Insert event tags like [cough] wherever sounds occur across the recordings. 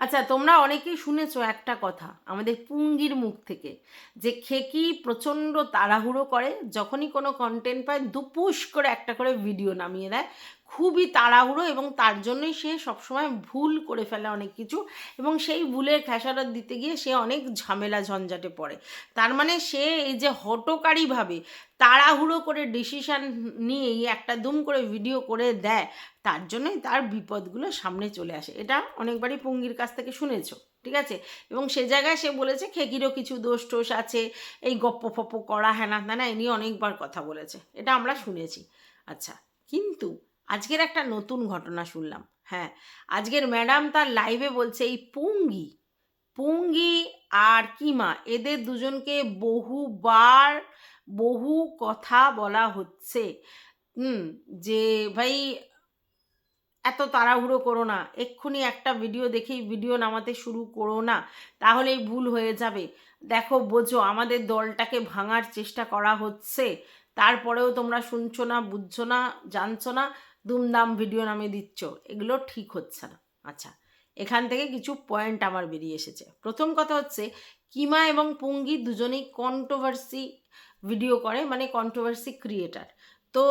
আচ্ছা তোমরা অনেকেই শুনেছো একটা কথা আমাদের পুঙ্গির মুখ থেকে, যে খেকি প্রচণ্ড তাড়াহুড়ো করে, যখনই কোনো কন্টেন্ট পায় দুপুস করে একটা করে ভিডিও নামিয়ে দেয়। খুবই তাড়াহুড়ো এবং তার জন্যই সে সবসময় ভুল করে ফেলে অনেক কিছু এবং সেই ভুলের খেসারত দিতে গিয়ে সে অনেক ঝামেলা ঝঞ্ঝাটে পড়ে। তার মানে সে এই যে হটকারীভাবে তাড়াহুড়ো করে ডিসিশান নিয়েই একটা দুম করে ভিডিও করে দেয়, তার জন্যই তার বিপদগুলো সামনে চলে আসে। এটা অনেকবারই পুঙ্গির কাছ থেকে শুনেছো, ঠিক আছে? এবং সে জায়গায় সে বলেছে, খেকিরও কিছু দোষ টোষ আছে, এই গপ্প ফপ্প করা হ্যানা ত্যানা, এ নিয়ে অনেকবার কথা বলেছে। এটা আমরা শুনেছি। আচ্ছা কিন্তু আজকের একটা নতুন ঘটনা শুনলাম হ্যাঁ। আজকের ম্যাডাম তার লাইভে বলছে, এই পুঙ্গি পুঙ্গি আর কিমা, এদের দুজনকে বহুবার বহু কথা বলা হচ্ছে। হুম, যে ভাই, এত তাড়াহুড়ো করো না, এক্ষুনি একটা ভিডিও দেখেই ভিডিও নামাতে শুরু করো না, তাহলেই ভুল হয়ে যাবে। দেখো, বোঝো, আমাদের দলটাকে ভাঙার চেষ্টা করা হচ্ছে। তারপরেও তোমরা শুনছো না, বুঝছ না, জানছো না দুমদাম ভিডিও নামে দিচ্ছ, এগুলো ঠিক হচ্ছে না। আচ্ছা এখান থেকে কিছু পয়েন্ট আমার বেরিয়ে এসেছে। প্রথম কথা হচ্ছে, কিমা এবং পুঙ্গি দুজনেই কন্ট্রোভার্সি ভিডিও করে মানে কন্ট্রোভার্সি ক্রিয়েটার তো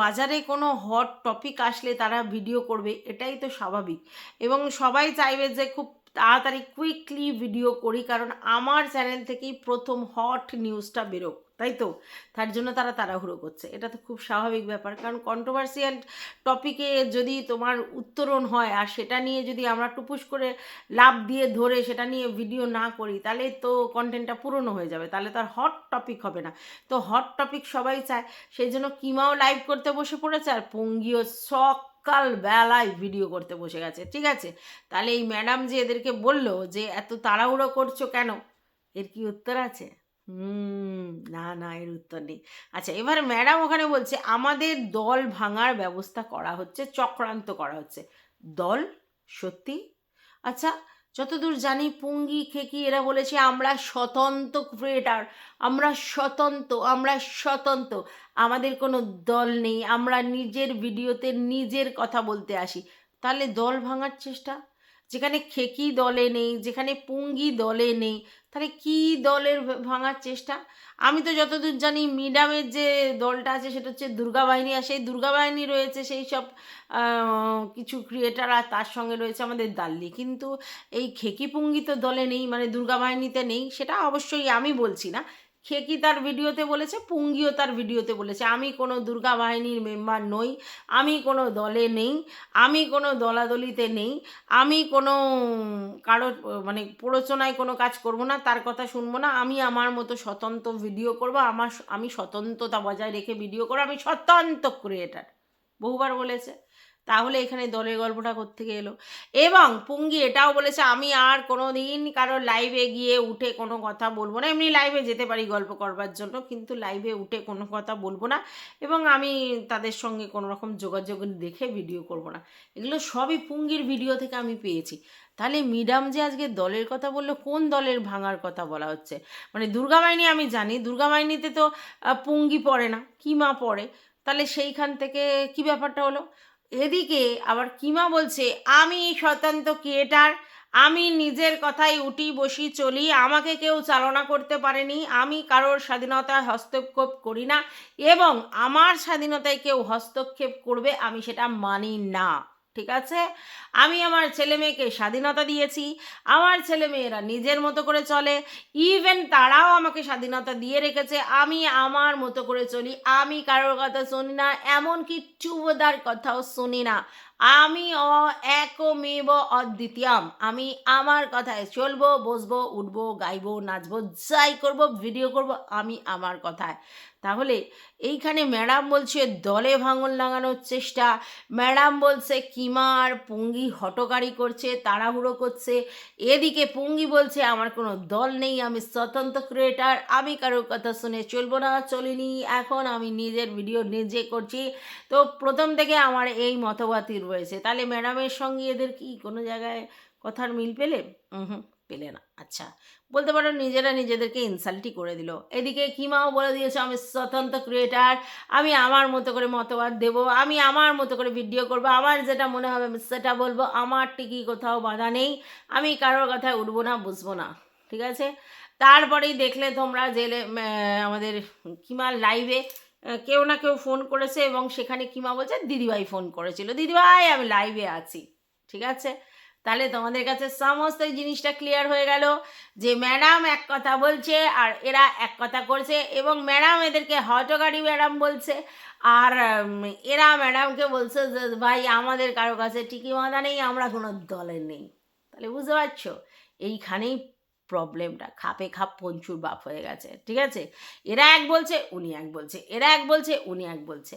বাজারে কোনো হট টপিক আসলে তারা ভিডিও করবে, এটাই তো স্বাভাবিক। এবং সবাই চাইবে যে খুব তাড়াতাড়ি কুইকলি ভিডিও করি, কারণ আমার চ্যানেল থেকেই প্রথম হট নিউজটা বেরোক। তাই তো? তার জন্য তারা তাড়াহুড়ো করছে। এটা তো খুব স্বাভাবিক ব্যাপার। কারণ কন্ট্রোভার্সিয়াল টপিকে যদি তোমার উত্তরণ হয় আর সেটা নিয়ে যদি আমরা টুপুস করে লাভ দিয়ে ধরে সেটা নিয়ে ভিডিও না করি, তাহলে তো কন্টেন্টটা পুরনো হয়ে যাবে। তাহলে তার হট টপিক হবে না। তো হট টপিক সবাই চায়। সেই জন্য কিমাও লাইভ করতে বসে পড়েছে আর পঙ্গিও সকাল বেলায় ভিডিও করতে বসে গেছে। ঠিক আছে? তাহলে এই ম্যাডাম যে এদেরকে বলল যে, এত তাড়াহুড়ো করছ কেন? এর কি উত্তর আছে? হুম, না না, এর উত্তর নেই। আচ্ছা এবার ম্যাডাম ওখানে বলছে, আমাদের দল ভাঙার ব্যবস্থা করা হচ্ছে, চক্রান্ত করা হচ্ছে। দল? সত্যি? আচ্ছা যতদূর জানি পুঙ্গি, খেকি, এরা বলেছে, আমরা স্বতন্ত্র ক্রিয়েটার, আমরা স্বতন্ত্র আমরা স্বতন্ত্র। আমাদের কোনো দল নেই, আমরা নিজের ভিডিওতে নিজের কথা বলতে আসি। তাহলে দল ভাঙার চেষ্টা? যেখানে খেকি দলে নেই, যেখানে পুঙ্গি দলে নেই, তাহলে কি দলের ভাঙার চেষ্টা? আমি তো যতদূর জানি মিডামের যে দলটা আছে সেটা হচ্ছে দুর্গা বাহিনী আর সেই দুর্গা বাহিনী রয়েছে সেই সব কিছু ক্রিয়েটার আর তার সঙ্গে রয়েছে আমাদের দাল্লি। কিন্তু এই খেকি পুঙ্গি তো দলে নেই মানে দুর্গা বাহিনীতে নেই, সেটা অবশ্যই আমি বলছি না। খেকি তার ভিডিওতে বলেছে? পুঙ্গিও তার ভিডিওতে বলেছে। আমি কোনো দুর্গা বাহিনীর মেম্বার নই। আমি কোনো দলে নেই। আমি কোনো দলাদলিতে নেই। আমি কোনো কারোর মানে প্ররোচনায় কোনো কাজ করব না, তার কথা শুনব না। আমি আমার মতো স্বতন্ত্র ভিডিও করব। আমার, আমি স্বতন্ত্রতা বজায় রেখে ভিডিও করব। আমি স্বতন্ত্র ক্রিয়েটার বহুবার বলেছে। তাহলে এখানে দলের গল্পটা কোত্থেকে এলো? এবং পুঙ্গি এটাও বলেছে, আমি আর কোনো দিন কারও লাইভে গিয়ে উঠে কোনো কথা বলব না। এমনি লাইভে যেতে পারি গল্প করবার জন্য, কিন্তু লাইভে উঠে কোনো কথা বলব না। এবং আমি তাদের সঙ্গে কোনো রকম যোগাযোগ দেখে ভিডিও করব না। এগুলো সবই পুঙ্গির ভিডিও থেকে আমি পেয়েছি। তাহলে মিডাম যে আজকে দলের কথা বলল, কোন দলের ভাঙার কথা বলা হচ্ছে? মানে দুর্গা বাহিনী আমি জানি, দুর্গা বাহিনীতে তো পুঙ্গি পড়ে না, কিমা পড়ে? তাহলে সেইখান থেকে কি ব্যাপারটা হলো? এদিকে আবার কিমা বলছে, আমি স্বতন্ত্র ক্রিয়েটার আমি নিজের কথাই উঠি বসি চলি, আমাকে কেউ চালনা করতে পারেনি, আমি কারোর স্বাধীনতায় হস্তক্ষেপ করি না এবং আমার স্বাধীনতায় কেউ হস্তক্ষেপ করবে, আমি সেটা মানি না। ঠিক আছে? আমি আমার ছেলে মেয়েকে স্বাধীনতা দিয়েছি। আমার ছেলে মেয়েরা নিজের মতো করে চলে। ইভেন তারাও আমাকে স্বাধীনতা দিয়ে রেখেছে। আমি আমার মতো করে চলি। আমি কারোর কথা শুনি না। এমনকি চুবদার কথাও শুনি না। আমি অ একমেব অদ্বিতীয়ম। আমি আমার কথায় চলবো, বসবো, উঠবো, গাইবো, নাচবো, যাই করব, ভিডিও করব, আমি আমার কথায়। তাহলে এইখানে ম্যাডাম বলছে দলে ভাঙন লাগানোর চেষ্টা। ম্যাডাম বলছে, কিমা আর পুঙ্গি হটকারি করছে, তাড়াহুড়ো করছে। এদিকে পুঙ্গি বলছে, আমার কোনো দল নেই, আমি স্বতন্ত্র ক্রিয়েটার আমি কারোর কথা শুনে চলবো না, চলিনি। এখন আমি নিজের ভিডিও নিজে করছি। তো প্রথম থেকে আমার এই মতবাদই রয়েছে। তাহলে ম্যাডামের সঙ্গে এদের কি কোনো জায়গায় কথার মিল পেলে? হুম। পেলে না। আচ্ছা বলতে পারো নিজেরা নিজেদেরকে ইনসাল্টই করে দিল। এদিকে কিমাও বলে দিয়েছে, আমি স্বতন্ত্র ক্রিয়েটার আমি আমার মতো করে মতবাদ দেব, আমি আমার মতো করে ভিডিও করব, আমার যেটা মনে হবে সেটা বলব, আমার টিকি কোথাও বাধা নেই, আমি কারোর কথায় উঠবো না, বুঝব না। ঠিক আছে? তারপরেই দেখলে তোমরা জেলে আমাদের কিমার লাইভে কেউ না কেউ ফোন করেছে এবং সেখানে কিমা বলছে, দিদিভাই ফোন করেছিল। দিদিভাই, আমি লাইভে আছি। ঠিক আছে? তাহলে তোমাদের কাছে সমস্ত জিনিসটা ক্লিয়ার হয়ে গেল যে ম্যাডাম এক কথা বলছে আর এরা এক কথা করছে এবং ম্যাডাম এদেরকে হটগাড়ি ম্যাডাম বলছে। আর এরা ম্যাডামকে বলছে যে, ভাই, আমাদের কারও কাছে টিকি বাঁধা নেই, আমরা কোনো দলের নেই। তাহলে বুঝতে পারছ? এইখানেই প্রবলেমটা খাপে খাপ পঞ্চুর বাপ হয়ে গেছে, ঠিক আছে? এরা এক বলছে, উনি এক বলছে। এরা এক বলছে, উনি এক বলছে।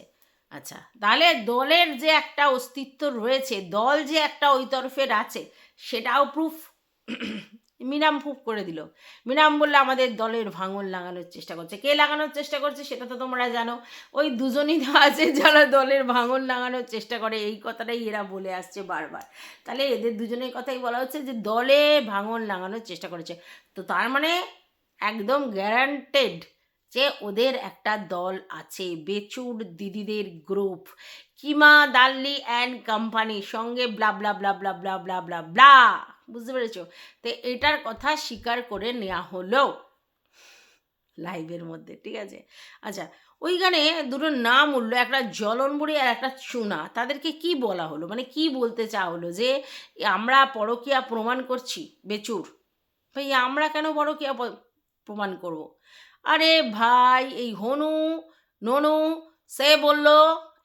আচ্ছা তাহলে দলের যে একটা অস্তিত্ব রয়েছে, দল যে একটা ওই তরফের আছে, সেটাও প্রুফ [coughs] মিনাম প্রুফ করে দিল। মিনাম বললে আমাদের দলের ভাঙন লাগানোর চেষ্টা করছে। কে লাগানোর চেষ্টা করছে সেটা তো তোমরা জানো। ওই দুজনই তো আছে যারা দলের ভাঙন লাগানোর চেষ্টা করে, এই কথাটাই এরা বলে আসছে বারবার। তাহলে এদের দুজনের কথাই বলা হচ্ছে যে দলে ভাঙন লাগানোর চেষ্টা করেছে। তো তার মানে একদম গ্যারান্টেড যে ওদের একটা দল আছে বেচুর দিদিদের গ্রুপ কিমা দাল্লি অ্যান্ড কোম্পানি সঙ্গে blah blah blah blah blah blah blah blah বুঝতে পেরেছ? তো এটার কথা স্বীকার করে নেওয়া হলো লাইভের মধ্যে, ঠিক আছে? আচ্ছা ওইখানে দুটো নাম উঠল, একটা জলনবুড়ি আর একটা চুনা, তাদেরকে কি বলা হলো? মানে কি বলতে চা হলো যে আমরা পরকিয়া প্রমাণ করছি, বেচুর। ভাই আমরা কেন পরকিয়া প্রমাণ করব। আরে ভাই, এই হনু, ননু, সে বলল,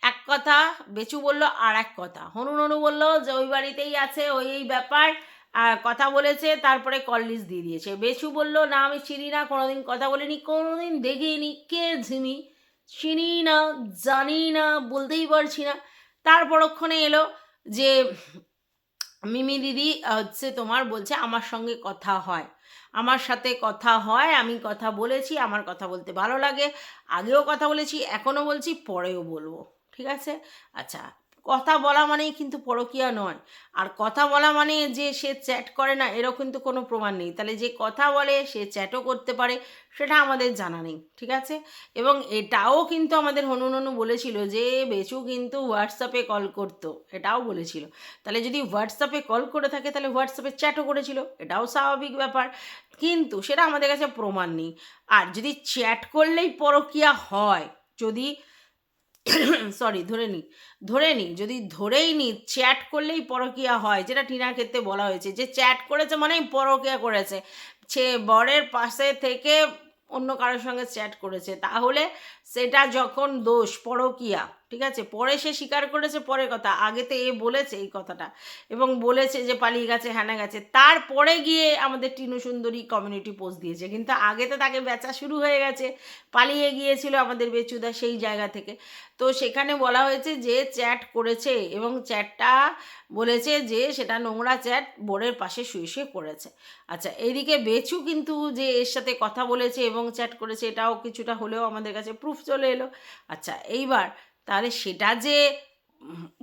এক কথা। বেচু বলল, আর এক কথা। হনু ননু বলল, যে ওই বাড়িতেই আছে, ওই, এই ব্যাপার। আর কথা বলেছে, তারপরে কল দিয়ে দিয়েছে। বেচু বলল, না, আমি চিনি না, কোনোদিন কথা বলিনি, কোনোদিন দেখিনি, কে ঝিমি চিনি না, জানি না, বলতেই পারছি না। তার পরক্ষণে এলো যে, মিমি দিদি হচ্ছে তোমার বলছে আমার সঙ্গে কথা হয়। আমার সাথে কথা হয়, আমি কথা বলেছি, আমার কথা বলতে ভালো লাগে, আগেও কথা বলেছি, এখনও বলছি, পরেও বলব, ঠিক আছে? আচ্ছা কথা বলা মানেই কিন্তু পরকীয়া নয়। আর কথা বলা মানে যে সে চ্যাট করে না, এরও কিন্তু কোনো প্রমাণ নেই। তাহলে যে কথা বলে, সে চ্যাটও করতে পারে, সেটা আমাদের জানা নেই, ঠিক আছে? এবং এটাও কিন্তু আমাদের হনুননু বলেছিল যে, বেচু কিন্তু হোয়াটসঅ্যাপে কল করতো, এটাও বলেছিল। তাহলে যদি হোয়াটসঅ্যাপে কল করে থাকে, তাহলে হোয়াটসঅ্যাপে চ্যাটও করেছিল, এটাও স্বাভাবিক ব্যাপার। কিন্তু সেটা আমাদের কাছে প্রমাণ নেই। আর যদি চ্যাট করলেই পরকিয়া হয়, যদি সরি ধরে নিই ধরে নিই যদি ধরেই নিই চ্যাট করলেই পরকিয়া হয়, যেটা টিনার ক্ষেত্রে বলা হয়েছে। যে চ্যাট করেছে মানেই পরকিয়া করেছে। সে বরের পাশে থেকে অন্য কারোর সঙ্গে চ্যাট করেছে। তাহলে সেটা যখন দোষ, পরকিয়া, ঠিক আছে? পরে সে স্বীকার করেছে, পরের কথা। আগে তো এ বলেছে এই কথাটা এবং বলেছে যে পালিয়ে গেছে, হ্যানা গেছে। তারপরে গিয়ে আমাদের টিনু সুন্দরী কমিউনিটি পোস্ট দিয়েছে। কিন্তু আগে তো তাকে বেচা শুরু হয়ে গেছে। পালিয়ে গিয়েছিল আমাদের বেচুদা সেই জায়গা থেকে। তো সেখানে বলা হয়েছে যে চ্যাট করেছে এবং চ্যাটটা বলেছে যে সেটা নোংরা চ্যাট বোর্ডের পাশে শুয়ে শুয়ে করেছে। আচ্ছা এইদিকে বেচু কিন্তু যে এর সাথে কথা বলেছে এবং চ্যাট করেছে, এটাও কিছুটা হলেও আমাদের কাছে প্রুফ চলে এলো। আচ্ছা এইবার তাহলে সেটা যে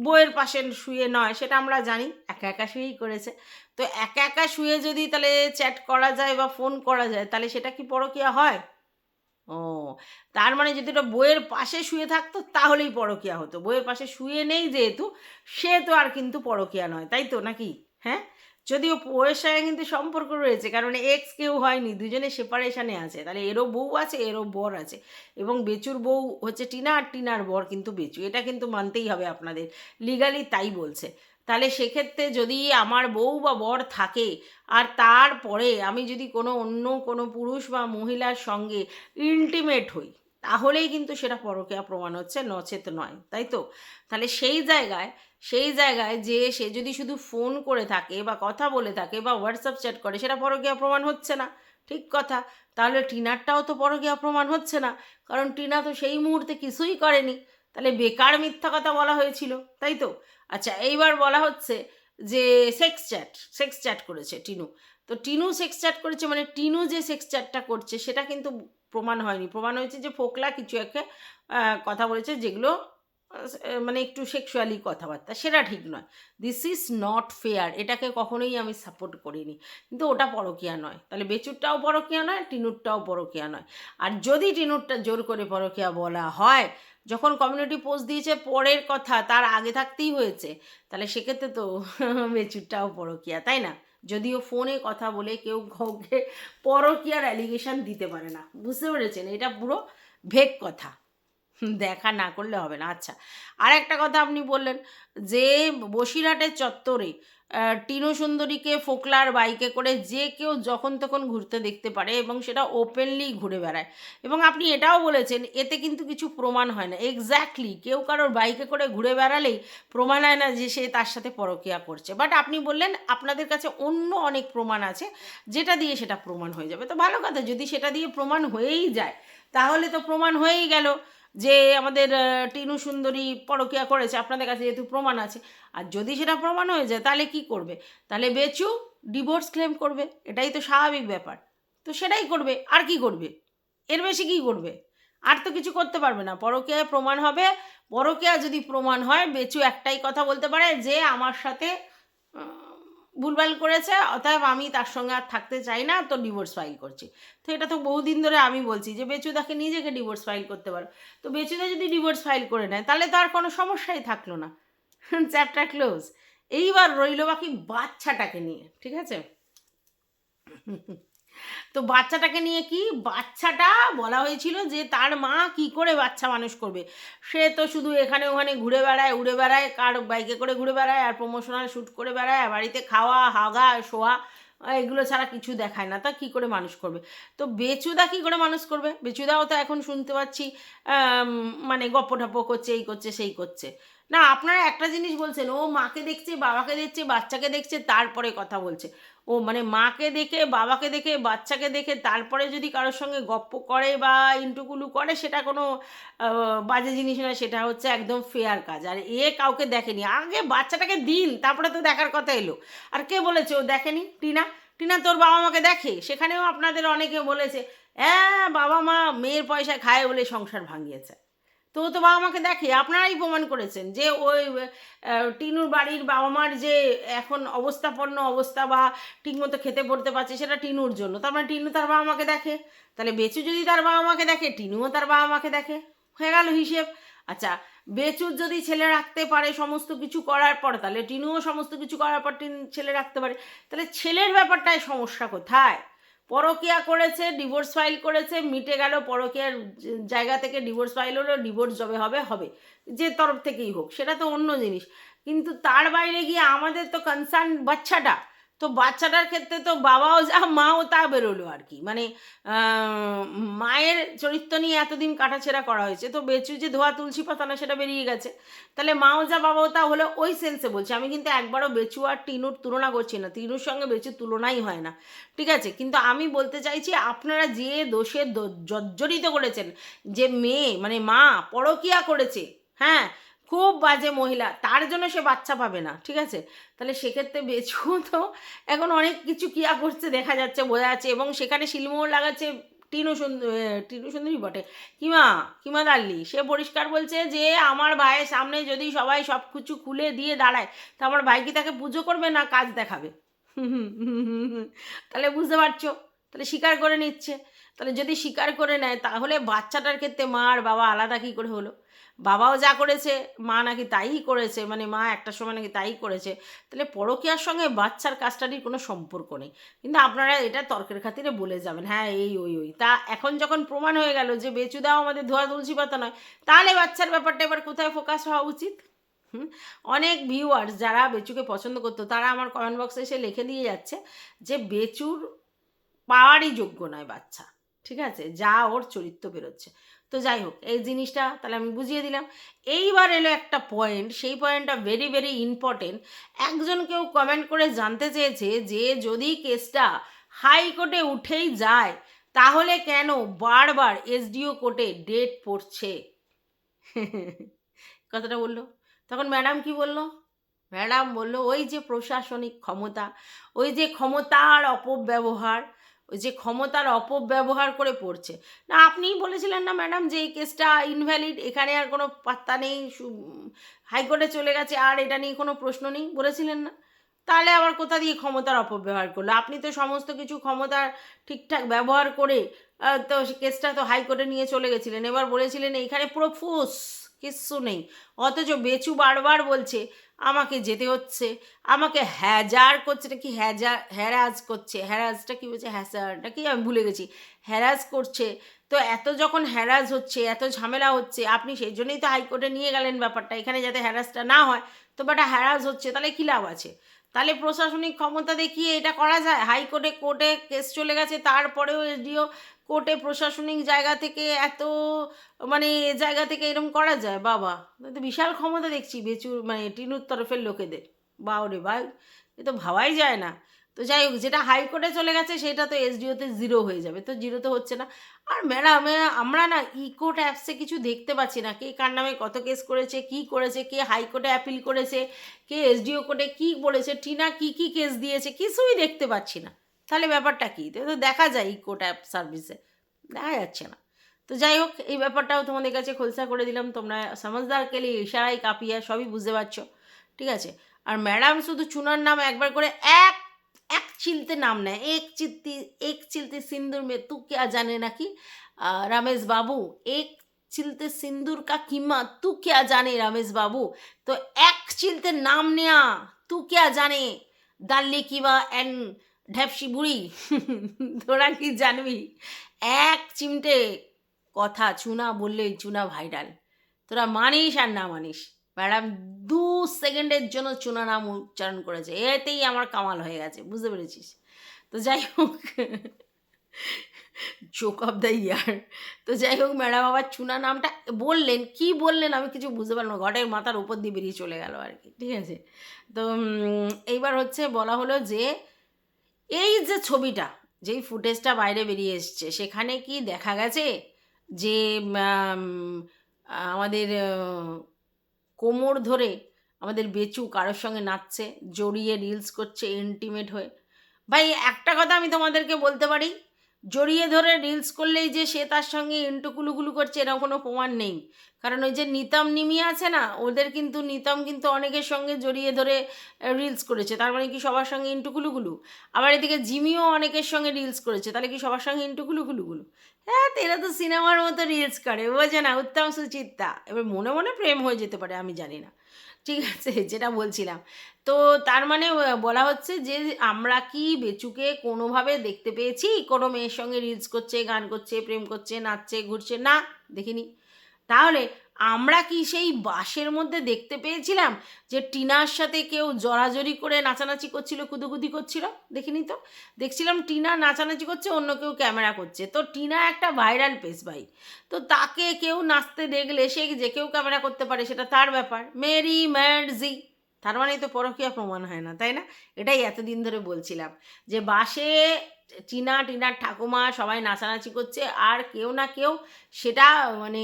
বইয়ের পাশে শুয়ে নয়, সেটা আমরা জানি, একা একা শুয়েই করেছে। তো একা একা শুয়ে যদি তাহলে চ্যাট করা যায় বা ফোন করা যায়, তাহলে সেটা কি পরকিয়া হয়? ও, তার মানে যদি ওটা বইয়ের পাশে শুয়ে থাকতো, তাহলেই পরকিয়া হতো। বইয়ের পাশে শুয়ে নেই যেহেতু, সে তো আর কিন্তু পরকিয়া নয়, তাই তো নাকি? হ্যাঁ? যদিও বউয়ের সঙ্গে কিন্তু সম্পর্ক রয়েছে, কারণ এক্স কেউ হয়নি দুজনে সেপারেশানে আছে। তাহলে এরও বউ আছে, এরও বর আছে। এবং বেচুর বউ হচ্ছে টিনা, আর টিনার বর কিন্তু বেচু। এটা কিন্তু মানতেই হবে আপনাদের। লিগালি তাই বলছে। তাহলে সেক্ষেত্রে যদি আমার বউ বা বর থাকে, আর তারপরে আমি যদি কোনো অন্য কোনো পুরুষ বা মহিলার সঙ্গে ইন্টিমেট হই, তাহলেই কিন্তু সেটা পরকীয়া প্রমাণ হচ্ছে, নচেত নয়। তাই তো? তাহলে সেই জায়গায় সেই জায়গায় যে সে যদি শুধু ফোন করে থাকে বা কথা বলে থাকে বা হোয়াটসঅ্যাপ চ্যাট করে, সেটা পরকীয়া প্রমাণ হচ্ছে না। ঠিক কথা। তাহলে টিনারটাও তো পরকীয়া প্রমাণ হচ্ছে না। কারণ টিনা তো সেই মুহূর্তে কিছুই করেনি। তাহলে বেকার মিথ্যা কথা বলা হয়েছিল, তাই তো? আচ্ছা এইবার বলা হচ্ছে যে সেক্স চ্যাট সেক্স চ্যাট করেছে টিনু। তো টিনু সেক্স চ্যাট করেছে মানে টিনু যে সেক্স চ্যাটটা করছে, সেটা কিন্তু প্রমাণ হয়নি। প্রমাণ হয়েছে যে ফোকলা কিছু একটা কথা বলেছে যেগুলো মানে একটু সেক্সুয়ালি কথাবার্তা, সেটা ঠিক নয়। দিস ইজ নট ফেয়ার এটাকে কখনোই আমি সাপোর্ট করিনি। কিন্তু ওটা পরকিয়া নয়। তাহলে বেচুরটাও পরকিয়া নয়, টিনুরটাও পরকিয়া নয়। আর যদি টিনুরটা জোর করে পরকিয়া বলা হয়, যখন কমিউনিটি পোস্ট দিয়েছে পরের কথা, তার আগে থাকতেই হয়েছে, তাহলে সেক্ষেত্রে তো [laughs] বেচুরটাও পরকিয়া, তাই না? যদিও ফোনে কথা বলে কেউ কাউকে পরকিয়ার অ্যালিগেশন দিতে পারে না। বুঝতে পেরেছেন? এটা পুরো ভেক কথা। দেখা না করলে হবে না। আচ্ছা আর একটা কথা আপনি বললেন যে বসিরহাটের চত্বরে টিনু সুন্দরীকে, ফোকলার বাইকে করে যে কেউ যখন তখন ঘুরতে দেখতে পারে এবং সেটা ওপেনলি ঘুরে বেড়ায়। এবং আপনি এটাও বলেছেন, এতে কিন্তু কিছু প্রমাণ হয় না। এক্স্যাক্টলি কেউ কারোর বাইকে করে ঘুরে বেড়ালেই প্রমাণ হয় না যে সে তার সাথে পরকিয়া করছে। বাট আপনি বললেন আপনাদের কাছে অন্য অনেক প্রমাণ আছে, যেটা দিয়ে সেটা প্রমাণ হয়ে যাবে। তো ভালো কথা, যদি সেটা দিয়ে প্রমাণ হয়েই যায়, তাহলে তো প্রমাণ হয়েই গেল। যে আমাদের টিনু সুন্দরী পরকিয়া করেছে, আপনাদের কাছে যেহেতু প্রমাণ আছে। আর যদি সেটা প্রমাণ হয়ে যায়, তাহলে কি করবে? তাহলে বেচু ডিভোর্স ক্লেম করবে, এটাই তো স্বাভাবিক ব্যাপার। তো সেটাই করবে, আর কি করবে? এর বেশি কি করবে? আর তো কিছু করতে পারবে না। পরকীয়ায় প্রমাণ হবে পরকীয়া যদি প্রমাণ হয়, বেচু একটাই কথা বলতে পারে যে, আমার সাথে ভুলভাল করেছে, অতএব আমি তার সঙ্গে আর থাকতে চাই না তো ডিভোর্স ফাইল করছি। তো এটা তো বহুদিন ধরে আমি বলছি যে, বেচুদাকে নিজেকে ডিভোর্স ফাইল করতে পারো। তো বেচুদা যদি ডিভোর্স ফাইল করে নেয়, তাহলে তো আর কোনো সমস্যাই থাকল না। [laughs] চ্যাপ্টার ক্লোজ এইবার রইল বাকি বাচ্চাটাকে নিয়ে, ঠিক আছে? তো বাচ্চাটাকে নিয়ে কি বাচ্চাটা বলা হয়েছিল যে তার মা কি করে বাচ্চা মানুষ করবে? সে তো শুধু এখানে ওখানে ঘুরে বেড়ায়, উড়ে বেড়ায়, কার বাইকে করে ঘুরে বেড়ায়, আর প্রমোশনাল শ্যুট করে বেড়ায়, আর বাড়িতে খাওয়া, হাগা, শোয়া, এগুলো ছাড়া কিছু দেখায় না। তা কি করে মানুষ করবে? তো বেচুদা কি করে মানুষ করবে? বেচুদাও তো এখন শুনতে পাচ্ছি মানে গপ্প টপ্প করছে, এই করছে, সেই করছে। না, আপনারা একটা জিনিস বলছেন, ও মাকে দেখছে, বাবাকে দেখছে, বাচ্চাকে দেখছে, তারপরে কথা বলছে। ও মানে মাকে দেখে, বাবাকে দেখে, বাচ্চাকে দেখে, তারপরে যদি কারোর সঙ্গে গপ্প করে বা ইন্টুকুলু করে, সেটা কোনো বাজে জিনিস নয়, সেটা হচ্ছে একদম ফেয়ার কাজ। আর এ কাউকে দেখেনি। আগে বাচ্চাটাকে দিন, তারপরে তো দেখার কথা এলো। আর কে বলেছে ও দেখেনি? টিনা? টিনা তোর বাবা মাকে দেখে? সেখানেও আপনাদের অনেকে বলেছে হ্যাঁ বাবা মা মেয়ের পয়সা খায় বলে সংসার ভাঙিয়েছে। তো তো বাবা মাকে দেখে আপনারাই প্রমাণ করেছেন যে ওই টিনুর বাড়ির বাবা মার যে এখন অবস্থাপন্ন অবস্থা বা ঠিকমতো খেতে পড়তে পারছে সেটা টিনুর জন্য। তার মানে টিনু তার বাবা মাকে দেখে। তাহলে বেচু যদি তার বাবা মাকে দেখে, টিনুও তার বাবা মাকে দেখে। হয়ে গেল হিসেব। আচ্ছা বেচুর যদি ছেলে রাখতে পারে সমস্ত কিছু করার পর, তাহলে টিনুও সমস্ত কিছু করার পর টিন ছেলে রাখতে পারে। তাহলে ছেলের ব্যাপারটায় সমস্যা কোথায়? পরকিয়া করেছে ডিভোর্স ফাইল করেছে, মিটে গেল পরকিয়ার জায়গা থেকে ডিভোর্স ফাইল হলো ডিভোর্স যবে হবে হবে। যে তরফ থেকেই হোক, সেটা তো অন্য জিনিস। কিন্তু তার বাইরে গিয়ে আমাদের তো কনসার্ন বাচ্চাটা। তো বাচ্চাটার ক্ষেত্রে তো বাবাও যা, মাও তা বেরোলো আর কি। মানে মায়ের চরিত্র নিয়ে এতদিন কাটাছেড়া করা হয়েছে, তো বেচু যে ধোয়া তুলসী পাতা না সেটা বেরিয়ে গেছে। তাহলে মাও যা, বাবাও তা হলে ওই সেন্সে বলছি। আমি কিন্তু একবারও বেচু আর টিনুর তুলনা করছি না, টিনুর সঙ্গে বেচুর তুলনাই হয় না। ঠিক আছে? কিন্তু আমি বলতে চাইছি, আপনারা যে দোষে জর্জরিত করেছেন, যে মেয়ে মানে মা পরকিয়া করেছে হ্যাঁ খুব বাজে মহিলা, তার জন্য সে বাচ্চা পাবে না, ঠিক আছে? তাহলে সেক্ষেত্রে বেচু তো। এখন অনেক কিছু কিয়া করছে, দেখা যাচ্ছে, বোঝা যাচ্ছে, এবং সেখানে শিলমোহর লাগাচ্ছে টিনু সুন্দর টিনু সুন্দরী বটে। কিমা কিমা দাল্লি, সে পরিষ্কার বলছে যে, আমার ভাইয়ের সামনে যদি সবাই সব কিছু খুলে দিয়ে দাঁড়ায়, তো আমার ভাই কি তাকে পুজো করবে না কাজ দেখাবে? তাহলে বুঝতে পারছ? তাহলে স্বীকার করে নিচ্ছে। তাহলে যদি স্বীকার করে নেয়, তাহলে বাচ্চাটার ক্ষেত্রে মা আর বাবা আলাদা কী করে হলো? বাবাও যা করেছে, মা নাকি তাই করেছে মানে মা একটা সময় নাকি তাই করেছে, তাহলে পরকীয়ার সঙ্গে বাচ্চার কাজটারই কোনো সম্পর্ক নেই। কিন্তু আপনারা এটা তর্কের খাতিরে বলে যাবেন হ্যাঁ এই, ওই ওই। তা এখন যখন প্রমাণ হয়ে গেল যে বেচুদাও আমাদের ধোয়া তুলসী পাতা নয়, তাহলে বাচ্চার ব্যাপারটা এবার কোথায় ফোকাস হওয়া উচিত? অনেক ভিউয়ার্স যারা বেচুকে পছন্দ করতো, তারা আমার কমেন্ট বক্সে এসে লিখে দিয়ে যাচ্ছে যে বেচুর পাওয়ারই যোগ্য নয় বাচ্চা। ঠিক আছে? যা ওর চরিত্র বেরোচ্ছে। তো যাই হোক, এই জিনিসটা তাহলে আমি বুঝিয়ে দিলাম। এইবার এলো একটা পয়েন্ট সেই পয়েন্টটা ভেরি ভেরি ইম্পর্টেন্ট একজন কেউ কমেন্ট করে জানতে চেয়েছে যে যদি কেসটা হাইকোর্টে উঠেই যায়, তাহলে কেন বারবার এসডিও কোর্টে ডেট পড়ছে? [laughs] কথাটা বলল। তখন ম্যাডাম কি বলল? ম্যাডাম বলল, ওই যে প্রশাসনিক ক্ষমতা, ওই যে ক্ষমতার অপব্যবহার ওই যে ক্ষমতার অপব্যবহার করে পড়ছে। না, আপনিই বলেছিলেন না ম্যাডাম যে এই কেসটা ইনভ্যালিড এখানে আর কোনো পাত্তা নেই হাইকোর্টে চলে গেছে, আর এটা নিয়ে কোনো প্রশ্ন নেই? বলেছিলেন না? তাহলে আবার কোথা দিয়ে ক্ষমতার অপব্যবহার করল? আপনি তো সমস্ত কিছু ক্ষমতার ঠিকঠাক ব্যবহার করে তো কেসটা তো হাইকোর্টে নিয়ে চলে গেছিলেন। এবার বলেছিলেন এইখানে পুরো ফুস কিচ্ছু নেই। অথচ বেচু বারবার বলছে আমাকে যেতে হচ্ছে। আমাকে হ্যাজার করছে। নাকি হ্যাজার? হ্যারাজ করছে। হ্যারাজটা কী বলছে? হ্যাসারটা কি আমি ভুলে গেছি। হ্যারাজ করছে। তো এত যখন হ্যারাজ হচ্ছে, এত ঝামেলা হচ্ছে, আপনি সেই জন্যই তো হাইকোর্টে নিয়ে গেলেন ব্যাপারটা। এখানে যাতে হ্যারাসটা না হয়। তো বাটা হ্যারাজ হচ্ছে, তাহলে কী লাভ আছে? তাহলে প্রশাসনিক ক্ষমতা দেখিয়ে এটা করা যায়? হাইকোর্টে কোর্টে কেস চলে গেছে, তারপরেও এসডিও কোর্টে প্রশাসনিক জায়গা থেকে এত মানে জায়গা থেকে এরকম করা যায়? বাবা তো বিশাল ক্ষমতা দেখছি বেচুর মানে টিনুর তরফের লোকেদের। বাও রে ভাই, এ তো ভাবাই যায় না। তো যাই হোক, যেটা হাইকোর্টে চলে গেছে সেটা তো এসডিওতে জিরো হয়ে যাবে। তো জিরো তো হচ্ছে না। আর ম্যাডাম আমরা না ইকোর্ট অ্যাপসে কিছু দেখতে পাচ্ছি না। কে কার নামে কত কেস করেছে, কি করেছে, কে হাইকোর্টে অ্যাপিল করেছে, কে এসডিও কোর্টে কি বলেছে, টিনা কি কি কেস দিয়েছে, কিছুই দেখতে পাচ্ছি না। তাহলে ব্যাপারটা কী? তো দেখা যায় ইকোট অ্যাপ সার্ভিসে। দেখা যাচ্ছে না। তো যাই হোক, এই ব্যাপারটাও তোমাদের কাছে খোলসা করে দিলাম। তোমরা সমাজদারকেলি ইশারাই কাপিয়া সবই বুঝতে পারছ। ঠিক আছে? আর ম্যাডাম শুধু চুনার নাম একবার করে এক এক চিলতে নাম নেয়। এক চিত্তি এক চিলতে সিন্দুর মে তু কে জানে নাকি রমেশ বাবু, এক চিলতে সিন্দুর কা কিমা তু কে জানে রমেশ বাবু? তো এক চিলতে নাম নেয়া, তু কে জানে? দাল্লি কিমা অ্যান্ড ঢ্যাপসি বুড়ি, তোরা কি জানবি? এক চিমটে কথা চুনা বললেই চুনা ভাইরাল। তোরা মানিস আর না মানিস। ম্যাডাম, দু সেকেন্ডের জন্য চুনা নাম উচ্চারণ করেছে। এতেই আমার কামাল হয়ে গেছে, বুঝতে পেরেছিস? তো যাই হোক চোক অফ দ্য ইয়ার তো যাই হোক, ম্যাডাম আবার চুনা নামটা বললেন। কি বললেন আমি কিছু বুঝতে পারলাম না। ঘটের মাথার উপর দিয়ে বেরিয়ে চলে গেল আর কি, ঠিক আছে? তো এইবার হচ্ছে বলা হলো যে এই যে ছবিটা, যেই ফুটেজটা বাইরে বেরিয়ে এসছে, সেখানে কি দেখা গেছে যে আমাদের কোমর ধরে আমাদের বেচু কারোর সঙ্গে নাচছে, জড়িয়ে রিলস করছে ইন্টিমেট হয়ে? ভাই, একটা কথা আমি তোমাদেরকে বলতে পারি, জড়িয়ে ধরে রিলস করলেই যে সে তার সঙ্গে ইন্টুকুলুকুলু করছে, এরকম কোনো প্রমাণ নেই। কারণ ওই যে নিতম নিমি আছে না, ওদের কিন্তু নিতম কিন্তু অনেকের সঙ্গে জড়িয়ে ধরে রিলস করেছে। তার মানে কি সবার সঙ্গে ইন্টুকুলুকুলু আবার এদিকে জিমিও অনেকের সঙ্গে রিলস করেছে। তাহলে কি সবার সঙ্গে ইন্টুকুলুকুলুগুলো হ্যাঁ এরা তো সিনেমার মতো রিলস করে। বোঝে না, উত্তম সুচিত্তা এবার মনে মনে প্রেম হয়ে যেতে পারে, আমি জানি না। ঠিক আছে, [laughs] যেটা বলছিলাম। তো তার মানে বলা হচ্ছে যে আমরা কি বেচুকে কোনোভাবে দেখতে পেয়েছি? কোনো মেয়ের সঙ্গে রিলস করছে, গান করছে, প্রেম করছে, নাচছে, ঘুরছে? না, দেখিনি। তাহলে আমরা কি সেই বাসের মধ্যে দেখতে পেয়েছিলাম যে টিনার সাথে কেউ জড়াজড়ি করে নাচানাচি করছিল, কুদুকুদি করছিল? দেখিনি তো? দেখছিলাম টিনা নাচানাচি করছে, অন্য কেউ ক্যামেরা করছে। তো টিনা একটা ভাইরাল পেস ভাই। তো তাকে কেউ নাচতে দেখলে সে যে কেউ ক্যামেরা করতে পারে, সেটা তার ব্যাপার। মেরি ম্যাডজি তার মানে তো পরকীয়া প্রমাণ হয় না, তাই না? এটাই এতদিন ধরে বলছিলাম যে বাসে টিনা, টিনার ঠাকুমা সবাই নাচানাচি করছে, আর কেউ না কেউ সেটা মানে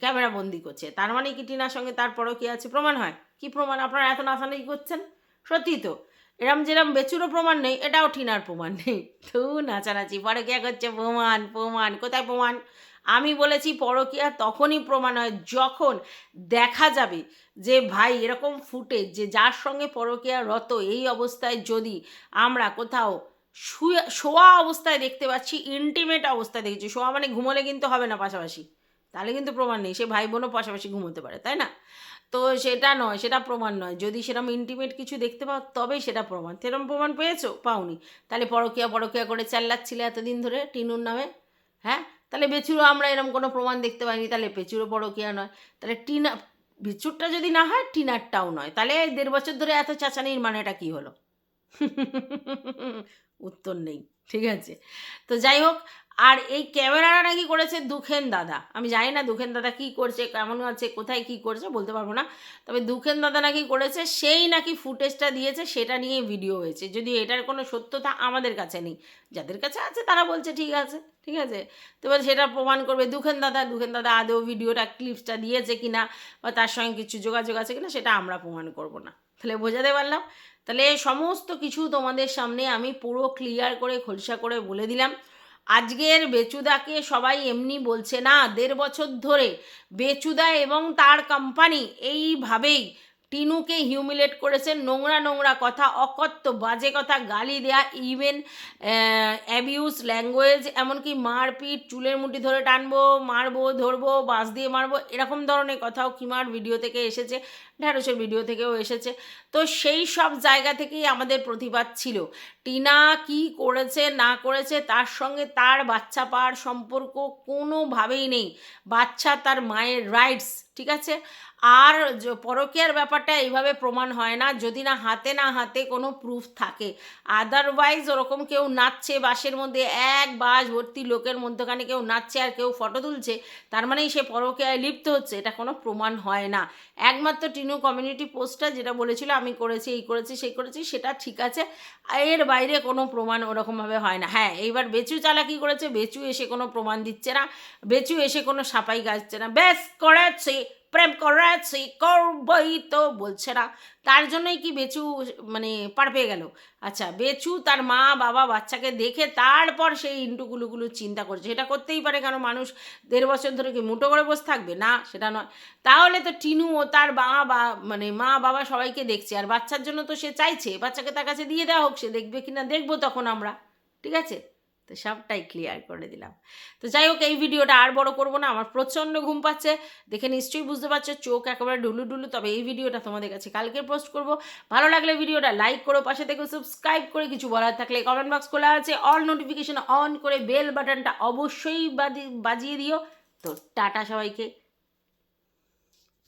ক্যামেরা বন্দি করছে। তার মানে কি টিনার সঙ্গে তার পরকীয়া আছে প্রমাণ হয়? কি প্রমাণ? আপনারা এত নাচানাচি করছেন? সত্যি তো। এরম যেরম বেচুরও প্রমাণ নেই, এটাও টিনার প্রমাণ নেই। তো নাচানাচি, পরকিয়া করছে, প্রমাণ প্রমাণ, কোথায় প্রমাণ? আমি বলেছি পরকিয়া তখনই প্রমাণ হয় যখন দেখা যাবে যে, ভাই, এরকম ফুটেজ, যে যার সঙ্গে পরকিয়া রত, এই অবস্থায় যদি আমরা কোথাও শুয়ে, শোয়া অবস্থায় দেখতে পাচ্ছি ইন্টিমেট অবস্থায় দেখছি। শোয়া মানে ঘুমোলে কিন্তু হবে না পাশাপাশি। তাহলে কিন্তু প্রমাণ নেই, সে ভাই বোনও পাশাপাশি ঘুমোতে পারে, তাই না? তো সেটা নয়, সেটা প্রমাণ নয়। যদি সেরকম ইন্টিমেট কিছু দেখতে পাও, তবেই সেটা প্রমাণ। সেরকম প্রমাণ পেয়েছ? পাওনি। তাহলে পরকিয়া পরকিয়া করে চাল্লাচ্ছিলে এতদিন ধরে টিনুর নামে হ্যাঁ? তাহলে বেচুরও আমরা এরকম কোনো প্রমাণ দেখতে পাইনি। তাহলে পেচুরও পরকিয়া নয়। তাহলে টিনা, বেচুরটা যদি না হয়, টিনারটাও নয়। তাহলে দেড় বছর ধরে এত চাচানির মানেটা কী হলো? [laughs] উত্তর নেই, ঠিক আছে? তো যাই হোক, আর এই ক্যামেরাটা নাকি করেছে দুখেন দাদা। আমি জানি না দুখেন দাদা কি করছে, কেমন আছে, কোথায় কি করছে, বলতে পারব না। তবে দুখেন দাদা নাকি করেছে, সেই নাকি ফুটেজটা দিয়েছে, সেটা নিয়ে ভিডিও হয়েছে। যদি এটার কোনো সত্যতা আমাদের কাছে নেই। যাদের কাছে আছে, তারা বলছে ঠিক আছে ঠিক আছে? তো সেটা প্রমাণ করবে দুখেন দাদা দুখেন দাদা আদৌ ভিডিওটা ক্লিপসটা দিয়েছে কিনা, বা তার সঙ্গে কিছু যোগাযোগ আছে কিনা, সেটা আমরা প্রমাণ করব না। তাহলে বোঝাতে পারলাম। তাহলে সমস্ত কিছু তোমাদের সামনে আমি পুরো ক্লিয়ার করে, খোলসা করে বলে দিলাম। আজকের বেচুদাকে সবাই এমনি বলছে, না, দেড় বছর ধরে বেচুদা এবং তার কোম্পানি এইভাবেই টিনুকে হিউমিলেট করেছে। নোংরা নোংরা কথা, অকথ্য, বাজে কথা, গালি দেয়া ইভেন অ্যাবিউজ ল্যাঙ্গুয়েজ এমনকি মারপিট, চুলের মুঠি ধরে টানবো, মারবো, ধরবো, বাঁশ দিয়ে মারবো, এরকম ধরনের কথাও কিমার ভিডিও থেকে এসেছে। ঢ্যাঁড়সের ভিডিও থেকেও এসেছে। তো সেই সব জায়গা থেকেই আমাদের প্রতিবাদ ছিল। টিনা কি করেছে, না করেছে, তার সঙ্গে তার বাচ্চা পাওয়ার সম্পর্ক কোনোভাবেই নেই। বাচ্চা তার মায়ের রাইটস ঠিক আছে? আর পরকীয়ার ব্যাপারটা এইভাবে প্রমাণ হয় না, যদি না হাতে না হাতে কোনো প্রুফ থাকে। আদারওয়াইজ ওরকম কেউ নাচছে বাসের মধ্যে এক বাস ভর্তি লোকের মধ্যখানে কেউ নাচছে আর কেউ ফটো তুলছে, তার মানেই সে পরকীয়ায় লিপ্ত হচ্ছে, এটা কোনো প্রমাণ হয় না। একমাত্র টিনু কমিউনিটি পোস্টটা যেটা বলেছিল, আমি করেছি, এই করেছি, সেই করেছি, সেটা ঠিক আছে। এর বাইরে কোনো প্রমাণ ওরকমভাবে হয় না। হ্যাঁ এইবার বেচু চালাকি করেছে, বেচু এসে কোনো প্রমাণ দিচ্ছে না, বেচু এসে কোনো সাপাই গাচ্ছে না। ব্যাস করেছি প্রেম করেছি করবই তো বলছে না। তার জন্যই কি বেচু মানে পার পেয়ে গেল? আচ্ছা বেচু তার মা, বাবা, বাচ্চাকে দেখে তারপর সেই ইন্টুগুলোগুলো চিন্তা করছে। এটা করতেই পারে কারণ মানুষ? দেড় বছর ধরে কি মুটো করে বসে থাকবে? না, সেটা নয়। তাহলে তো টিনু ও তার মা বা মানে মা, বাবা সবাইকে দেখছে। আর বাচ্চার জন্য তো সে চাইছে। বাচ্চাকে তার কাছে দিয়ে দেওয়া হোক, সে দেখবে কি না দেখব তখন আমরা। ঠিক আছে? তো সবটাই ক্লিয়ার করে দিলাম। তো যাই হোক, এই ভিডিওটা আর বড় করব না, আমার প্রচণ্ড ঘুম পাচ্ছে। দেখে নিশ্চয়ই বুঝতে পারছ, চোখ একেবারে ডুলু ডুলু, তবে এই ভিডিওটা তোমাদের কাছে কালকে পোস্ট করব। ভালো লাগলে ভিডিওটা লাইক করো, পাশে থেকে সাবস্ক্রাইব করে কিছু বলার থাকলে কমেন্ট বক্স খোলা আছে। অল নোটিফিকেশন অন করে বেল বাটনটা অবশ্যই বাজিয়ে দিও। তো টাটা সবাইকে।